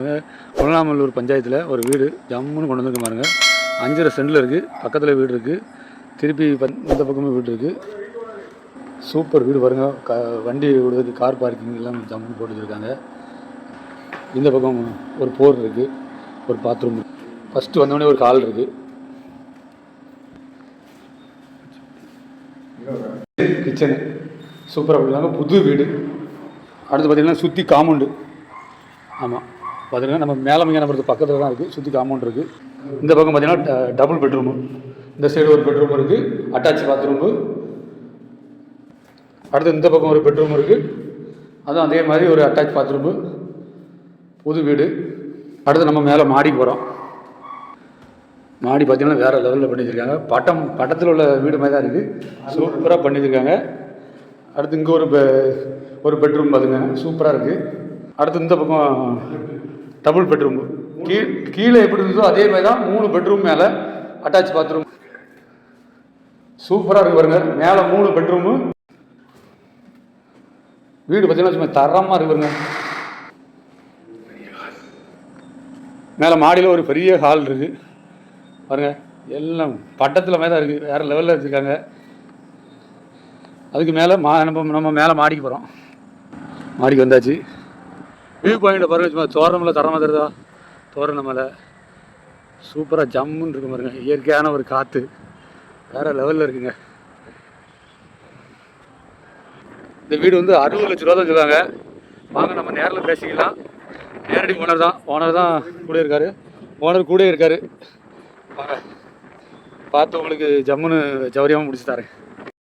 கொலநாமல்லூர் பஞ்சாயத்தில் ஒரு வீடு ஜம்முன்னு கொண்டு வந்து பாருங்க. அஞ்சரை சென்டில் இருக்குது பக்கத்தில் வீடு இருக்குது திருப்பி இந்த பக்கமும் வீடு இருக்குது சூப்பர் வீடு பாருங்க. க வண்டி விடுறதுக்கு கார் பார்க்கிங் எல்லாம் ஜம்முன்னு போட்டு வச்சுருக்காங்க. இந்த பக்கம் ஒரு போர் இருக்குது ஒரு பாத்ரூம் ஃபஸ்ட்டு வந்தோடனே ஒரு ஹால் இருக்குது கிச்சனு சூப்பராக பண்ணிருக்காங்க புது வீடு. அடுத்து பார்த்தீங்கன்னா சுற்றி காம்பவுண்டு. ஆமாம் பார்த்தீங்கன்னா நம்ம மேலமையான நம்பருக்கு பக்கத்தில் தான் இருக்குது சுற்றி காம்பவுண்ட் இருக்குது இந்த பக்கம் பார்த்தீங்கன்னா டபுள் பெட்ரூமு இந்த சைடு ஒரு பெட்ரூம் இருக்குது அட்டாச் பாத்ரூமு அடுத்து இந்த பக்கம் ஒரு பெட்ரூம் இருக்குது அதுவும் அதே மாதிரி ஒரு அட்டாச் பாத்ரூமு புது வீடு. அடுத்து நம்ம மேலே மாடி போகிறோம் மாடி பார்த்தீங்கன்னா வேறு லெவலில் பண்ணி வச்சுருக்காங்க பட்டம் பட்டத்தில் உள்ள வீடு மாதிரி தான் இருக்குது சூப்பராக பண்ணி வச்சுருக்காங்க அடுத்து இங்கே ஒரு பெ- ஒரு பெட்ரூம் பார்த்துங்க சூப்பராக இருக்குது அடுத்து இந்த பக்கம் டபுள் பெட்ரூம் கீழ் கீழே எப்படி இருந்ததோ அதே மாதிரி தான் மூணு பெட்ரூம் மேலே அட்டாச் பாத்ரூம் சூப்பராக இருக்கு பாருங்க. மேலே மூணு பெட்ரூமு வீடு பார்த்தீங்கன்னா சும்மா தரமாக இருக்கு பாருங்க. மேலே மாடியில் ஒரு பெரிய ஹால் இருக்குது பாருங்க. எல்லாம் பட்டத்தில் மாதிரி தான் இருக்குது வேறு லெவலில் வச்சுருக்காங்க. அதுக்கு மேலே மா நம்ம நம்ம மேலே மாடிக்கு போகிறோம் மாடிக்கு வந்தாச்சு. வியூ பாயிண்ட் பாருங்க சும்மா மலை தரமாக தருதா தோரண மலை. சூப்பராக ஜம்முன்னு இருக்கு பாருங்க. இயற்கையான ஒரு காற்று வேறு லெவலில் இருக்குங்க. இந்த வீடு வந்து அறுபது லட்ச ரூபா தான் சொல்லுவாங்க. வாங்க நம்ம நேரில் பேசிக்கலாம். நேரடி ஓனர் தான். ஓனர் தான் கூட இருக்காரு. ஓனர் கூட இருக்காரு. வாங்க. பார்த்து உங்களுக்கு ஜம்முன்னு ஜவுரியாமல் முடிச்சு தரேன்.